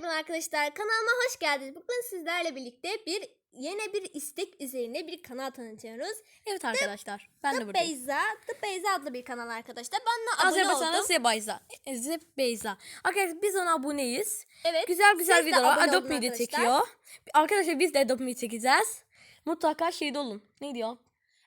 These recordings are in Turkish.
merhaba arkadaşlar. Kanalıma hoş geldiniz. Bugün sizlerle birlikte bir yeni bir istek üzerine bir kanal tanıtıyoruz. Evet arkadaşlar. Ben de The buradayım. Beyza, The Beyza adlı bir kanal arkadaşlar. Ben de abone Azerbaycan'da oldum. Zebeyza. Zebeyza. Arkadaşlar biz ona aboneyiz. Evet. Güzel güzel videolar. olun Media çekiyor. Arkadaşlar biz de Adopt Media çekeceğiz. Mutlaka şeyde olun. Ne diyor?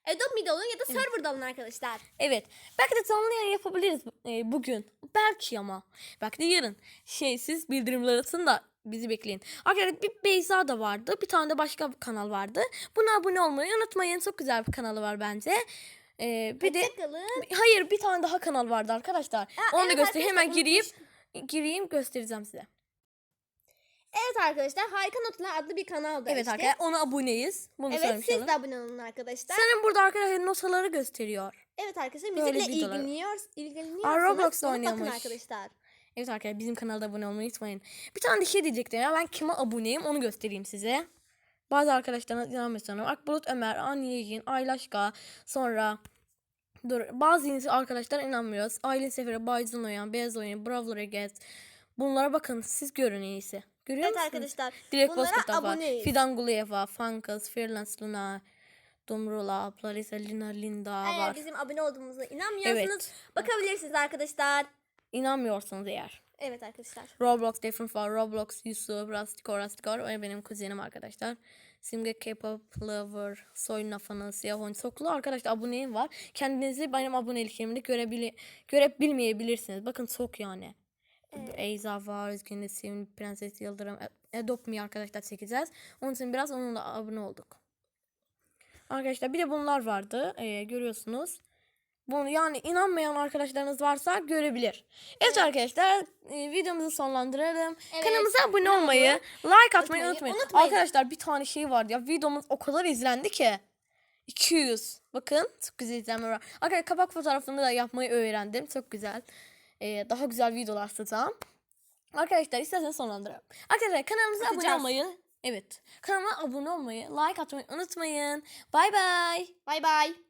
Adobe Media olun ya da serverda olun arkadaşlar. Evet. Belki de canlı yayın yapabiliriz e, bugün. Belki ama. Belki de yarın. Şeysiz bildirimler atın da bizi bekleyin. Arkadaşlar bir Beyza da vardı. Bir tane de başka bir kanal vardı. Buna abone olmayı unutmayın. Çok güzel bir kanalı var bence. E, bir de. Hayır bir tane daha kanal vardı arkadaşlar. Onu da evet göstereyim. Hemen arkadaşlar, gireyim. Gireyim göstereceğim size. Evet arkadaşlar Harika Notlar adlı bir kanalda Evet işte. arkadaşlar ona aboneyiz. Bunu Evet siz de abone olun arkadaşlar. Senin burada arkadaşlar notaları gösteriyor. Evet arkadaşlar Böyle müzikle videolar. ilgileniyor, ilgileniyorsanız Aa, Roblox'ta ona bakın oynuyormuş. arkadaşlar. Evet arkadaşlar bizim kanalda abone olmayı unutmayın. Bir tane de şey diyecektim ya ben kime aboneyim onu göstereyim size. Bazı arkadaşlarına inanmıyorsanız Akbulut Ömer, Aniyegin, Aylaşka sonra Dur, bazı insan- arkadaşlar inanmıyor. Aylin Seferi, Bayzın Oyan, Beyaz Oyun, Bravo Regez. Bunlara bakın siz görün iyisi. Görüyor Evet musunuz? arkadaşlar Dilek bunlara Bozkurt'a var. aboneyiz. Fidan Guliyeva, Funkus, Fearless Luna, Dumrula, Larissa Lina Linda Eğer var. bizim abone olduğumuza inanmıyorsanız Evet. bakabilirsiniz arkadaşlar. İnanmıyorsanız eğer. Evet arkadaşlar. Roblox Different var. Roblox Yusuf, Rastiko, Rastiko. O benim kuzenim arkadaşlar. Simge K-pop Lover, Soy Nafanı, Siyah Oyun. Çoklu arkadaşlar aboneyim var. Kendinizi benim aboneliklerimde görebili görebilmeyebilirsiniz. Bakın çok yani. Eyza var, Özgün Nesim, Prenses Yıldırım, E- Adopt Me arkadaşlar çekeceğiz. Onun için biraz onunla abone olduk. Arkadaşlar bir de bunlar vardı. Ee, görüyorsunuz. Bunu yani inanmayan arkadaşlarınız varsa görebilir. Evet, arkadaşlar e, videomuzu sonlandıralım. Evet, Kanalımıza abone abone olmayı, like atmayı Unutmayın, unutmayın. Arkadaşlar bir tane şey vardı ya videomuz o kadar izlendi ki. 200. Bakın çok güzel izlenme var. Arkadaşlar kapak fotoğrafını da yapmayı öğrendim. Çok güzel. Ee, daha güzel videolar satacağım. Arkadaşlar isterseniz sonlandıralım. Arkadaşlar kanalımıza abone Atacağız. olmayı, evet. Kanalıma abone olmayı, like atmayı unutmayın. Bay bay. Bay bay.